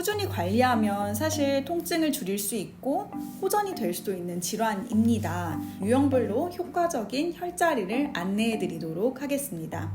꾸준히 관리하면 사실 통증을 줄일 수 있고 호전이 될 수도 있는 질환입니다. 유형별로 효과적인 혈자리를 안내해 드리도록 하겠습니다.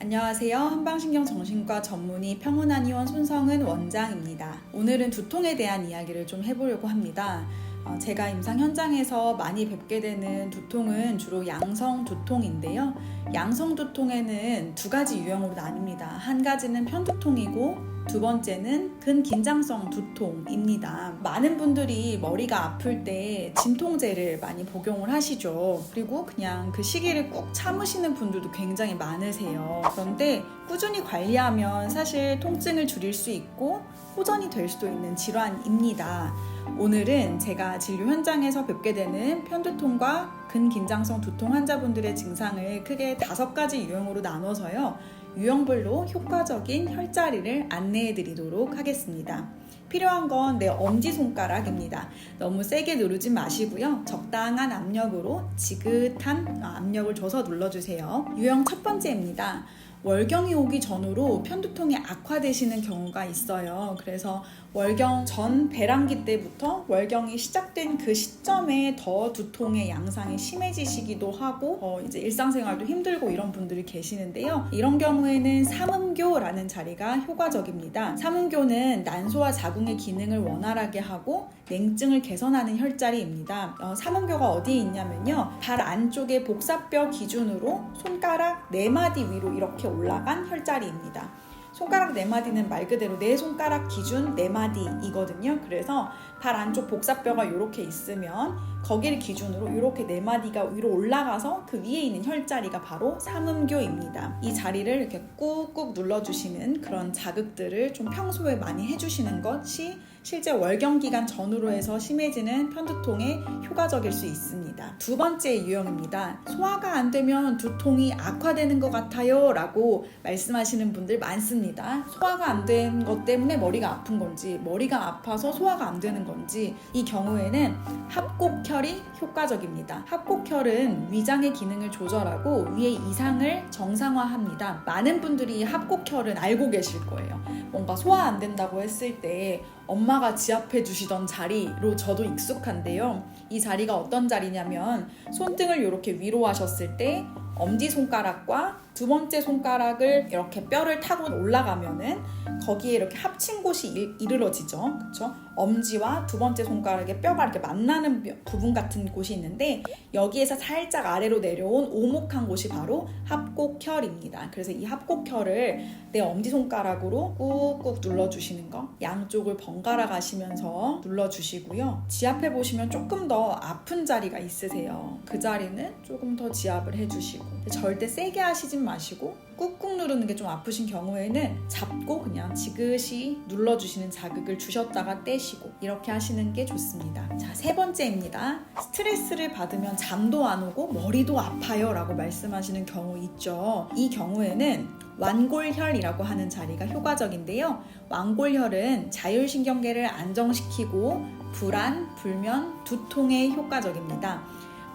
안녕하세요. 한방신경정신과 전문의 평온한 의원 손성은 원장입니다. 오늘은 두통에 대한 이야기를 좀 해보려고 합니다. 어, 제가 임상 현장에서 많이 뵙게 되는 두통은 주로 양성 두통인데요. 양성 두통에는 두 가지 유형으로 나뉩니다. 한 가지는 편두통이고 두 번째는 근긴장성 두통입니다. 많은 분들이 머리가 아플 때 진통제를 많이 복용을 하시죠. 그리고 그냥 그 시기를 꾹 참으시는 분들도 굉장히 많으세요. 그런데 꾸준히 관리하면 사실 통증을 줄일 수 있고 호전이 될 수도 있는 질환입니다. 오늘은 제가 진료 현장에서 뵙게 되는 편두통과 근긴장성 두통 환자분들의 증상을 크게 다섯 가지 유형으로 나눠서요. 유형별로 효과적인 혈자리를 안내해 드리도록 하겠습니다. 필요한 건 내 엄지손가락입니다. 너무 세게 누르지 마시고요. 적당한 압력으로 지긋한 압력을 줘서 눌러주세요. 유형 첫 번째입니다. 월경이 오기 전으로 편두통이 악화되시는 경우가 있어요. 그래서 월경 전 배란기 때부터 월경이 시작된 그 시점에 더 두통의 양상이 심해지시기도 하고 어 이제 일상생활도 힘들고 이런 분들이 계시는데요. 이런 경우에는 삼음교라는 자리가 효과적입니다. 삼음교는 난소와 자궁의 기능을 원활하게 하고 냉증을 개선하는 혈자리입니다. 어, 삼음교가 어디에 있냐면요. 발 안쪽에 복사뼈 기준으로 손가락 네 마디 위로 이렇게 올라간 혈자리입니다. 손가락 네 마디는 말 그대로 내 손가락 기준 네 마디이거든요. 그래서 발 안쪽 복사뼈가 이렇게 있으면 거기를 기준으로 이렇게 네 마디가 위로 올라가서 그 위에 있는 혈자리가 바로 삼음교입니다. 이 자리를 이렇게 꾹꾹 눌러주시는 그런 자극들을 좀 평소에 많이 해주시는 것이 실제 월경 기간 전후로 해서 심해지는 편두통에 효과적일 수 있습니다. 두 번째 유형입니다. 소화가 안 되면 두통이 악화되는 것 같아요 라고 말씀하시는 분들 많습니다. 소화가 안 된 것 때문에 머리가 아픈 건지, 머리가 아파서 소화가 안 되는 건지, 이 경우에는 합 곡혈이 효과적입니다. 합곡혈은 위장의 기능을 조절하고 위의 이상을 정상화합니다. 많은 분들이 합곡혈은 알고 계실 거예요. 뭔가 소화 안 된다고 했을 때 엄마가 지압해 주시던 자리로 저도 익숙한데요. 이 자리가 어떤 자리냐면 손등을 이렇게 위로 하셨을 때 엄지 손가락과 두 번째 손가락을 이렇게 뼈를 타고 올라가면은 거기에 이렇게 합친 곳이 일, 이르러지죠. 그렇죠? 엄지와 두 번째 손가락의 뼈가 이렇게 만나는 뼈- 부분 같은 곳이 있는데 여기에서 살짝 아래로 내려온 오목한 곳이 바로 합곡혈입니다. 그래서 이 합곡혈을 내 엄지 손가락으로 꾹꾹 눌러 주시는 거, 양쪽을 번갈아 가시면서 눌러 주시고요. 지압해 보시면 조금 더 아픈 자리가 있으세요. 그 자리는 조금 더 지압을 해 주시고 절대 세게 하시 진 마시고 꾹꾹 누르는 게 좀 아프신 경우에는 잡고 그냥 지그시 눌러주시는 자극을 주셨다가 떼시고 이렇게 하시는 게 좋습니다. 자, 세 번째입니다. 스트레스를 받으면 잠도 안 오고 머리도 아파요 라고 말씀하시는 경우 있죠. 이 경우에는 완골혈이라고 하는 자리가 효과적인데요. 완골혈은 자율신경계를 안정시키고 불안, 불면, 두통에 효과적입니다.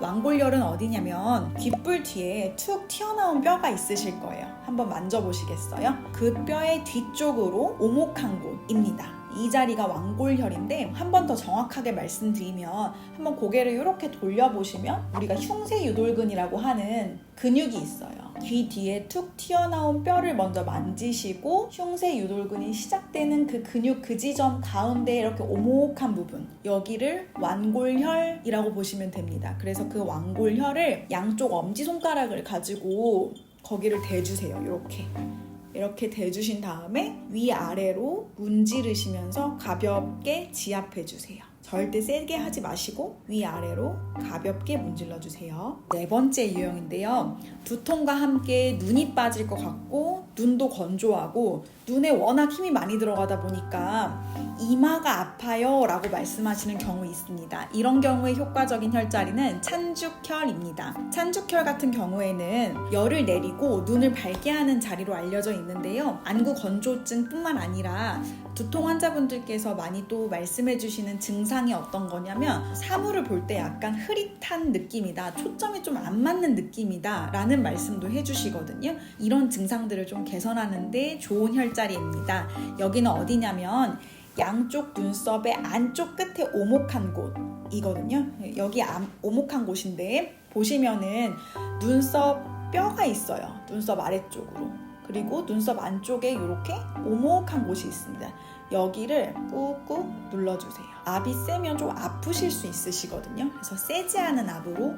왕골열은 어디냐면 귓불 뒤에 툭 튀어나온 뼈가 있으실 거예요. 한번 만져보시겠어요? 그 뼈의 뒤쪽으로 오목한 곳입니다. 이 자리가 왕골혈인데 한 번 더 정확하게 말씀드리면 한번 고개를 이렇게 돌려보시면 우리가 흉쇄 유돌근이라고 하는 근육이 있어요. 귀 뒤에 툭 튀어나온 뼈를 먼저 만지시고 흉쇄 유돌근이 시작되는 그 근육 그 지점 가운데 이렇게 오목한 부분 여기를 완골혈이라고 보시면 됩니다. 그래서 그 완골혈을 양쪽 엄지 손가락을 가지고 거기를 대주세요. 이렇게. 이렇게 대주신 다음에 위아래로 문지르시면서 가볍게 지압해 주세요. 절대 세게 하지 마시고 위아래로 가볍게 문질러 주세요. 네 번째 유형인데요. 두통과 함께 눈이 빠질 것 같고 눈도 건조하고 눈에 워낙 힘이 많이 들어가다 보니까 이마가 아파요 라고 말씀하시는 경우 있습니다. 이런 경우에 효과적인 혈자리는 찬죽혈입니다. 찬죽혈 같은 경우에는 열을 내리고 눈을 밝게 하는 자리로 알려져 있는데요. 안구 건조증뿐만 아니라 두통 환자분들께서 많이 또 말씀해 주시는 증상 증상이 어떤 거냐면 사물을 볼 때 약간 흐릿한 느낌이다. 초점이 좀 안 맞는 느낌이다. 라는 말씀도 해 주시거든요. 이런 증상들을 좀 개선하는데 좋은 혈자리입니다. 여기는 어디냐면 양쪽 눈썹의 안쪽 끝에 오목한 곳이거든요. 여기 안- 오목한 곳인데 보시면은 눈썹 뼈가 있어요. 눈썹 아래쪽으로. 그리고 눈썹 안쪽에 이렇게 오목한 곳이 있습니다. 여기를 꾹꾹 눌러주세요. 압이 세면 좀 아프실 수 있으시거든요. 그래서 세지 않은 압으로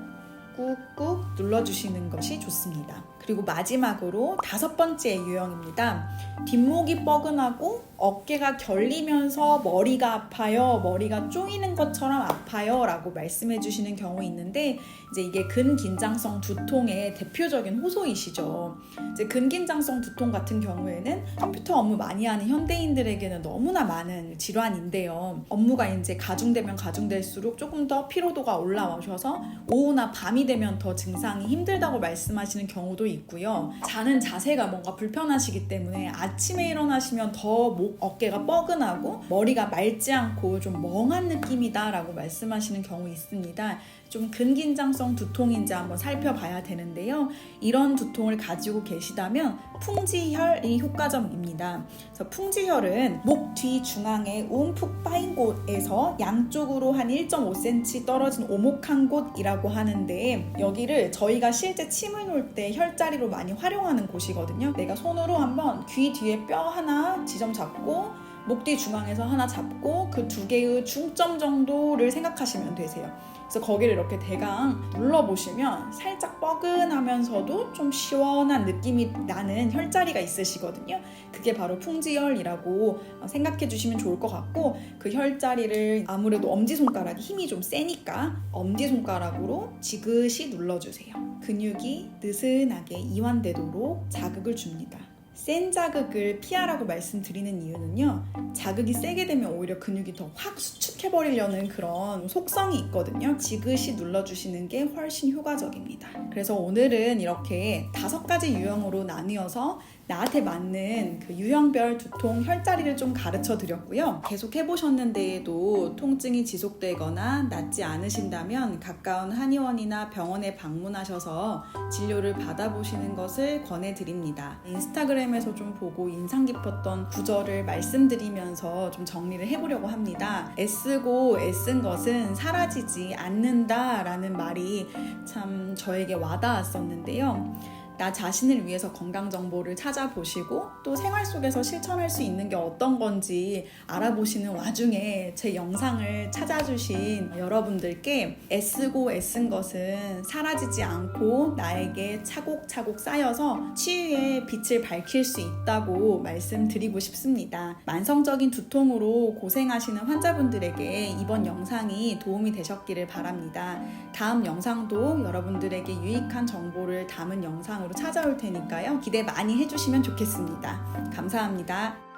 꾹꾹 눌러주시는 것이 좋습니다. 그리고 마지막으로 다섯 번째 유형입니다. 뒷목이 뻐근하고 어깨가 결리면서 머리가 아파요, 머리가 쪼이는 것처럼 아파요 라고 말씀해 주시는 경우 있는데 이제 이게 근긴장성 두통의 대표적인 호소이시죠. 이제 근긴장성 두통 같은 경우에는 컴퓨터 업무 많이 하는 현대인들에게는 너무나 많은 질환인데요. 업무가 이제 가중되면 가중될수록 조금 더 피로도가 올라오셔서 오후나 밤이 되면 더 증상이 힘들다고 말씀하시는 경우도 있고요. 자는 자세가 뭔가 불편하시기 때문에 아침에 일어나시면 더 목, 어깨가 뻐근하고 머리가 맑지 않고 좀 멍한 느낌이다라고 말씀하시는 경우 있습니다. 좀 근긴장성 두통인지 한번 살펴봐야 되는데요. 이런 두통을 가지고 계시다면 풍지혈이 효과적입니다. 그래서 풍지혈은 목 뒤 중앙에 움푹 빠인 곳에서 양쪽으로 한 1.5cm 떨어진 오목한 곳이라고 하는데 여기를 저희가 실제 침을 놓을 때 혈자리로 많이 활용하는 곳이거든요. 내가 손으로 한번 귀 뒤에 뼈 하나 지점 잡고 목뒤 중앙에서 하나 잡고 그 두 개의 중점 정도를 생각하시면 되세요. 그래서 거기를 이렇게 대강 눌러보시면 살짝 뻐근하면서도 좀 시원한 느낌이 나는 혈자리가 있으시거든요. 그게 바로 풍지혈이라고 생각해 주시면 좋을 것 같고 그 혈자리를 아무래도 엄지손가락이 힘이 좀 세니까 엄지손가락으로 지그시 눌러주세요. 근육이 느슨하게 이완되도록 자극을 줍니다. 센 자극을 피하라고 말씀드리는 이유는요. 자극이 세게 되면 오히려 근육이 더 확 수축해버리려는 그런 속성이 있거든요. 지그시 눌러주시는 게 훨씬 효과적입니다. 그래서 오늘은 이렇게 다섯 가지 유형으로 나뉘어서 나한테 맞는 그 유형별 두통 혈자리를 좀 가르쳐 드렸고요. 계속 해보셨는데도 통증이 지속되거나 낫지 않으신다면 가까운 한의원이나 병원에 방문하셔서 진료를 받아보시는 것을 권해드립니다. 인스타그램에서 좀 보고 인상 깊었던 구절을 말씀드리면서 좀 정리를 해보려고 합니다. 애쓰고 애쓴 것은 사라지지 않는다 라는 말이 참 저에게 와닿았었는데요. 나 자신을 위해서 건강 정보를 찾아보시고 또 생활 속에서 실천할 수 있는 게 어떤 건지 알아보시는 와중에 제 영상을 찾아주신 여러분들께 애쓰고 애쓴 것은 사라지지 않고 나에게 차곡차곡 쌓여서 치유의 빛을 밝힐 수 있다고 말씀드리고 싶습니다. 만성적인 두통으로 고생하시는 환자분들에게 이번 영상이 도움이 되셨기를 바랍니다. 다음 영상도 여러분들에게 유익한 정보를 담은 영상으 로 찾아올 테니까요. 기대 많이 해주시면 좋겠습니다. 감사합니다.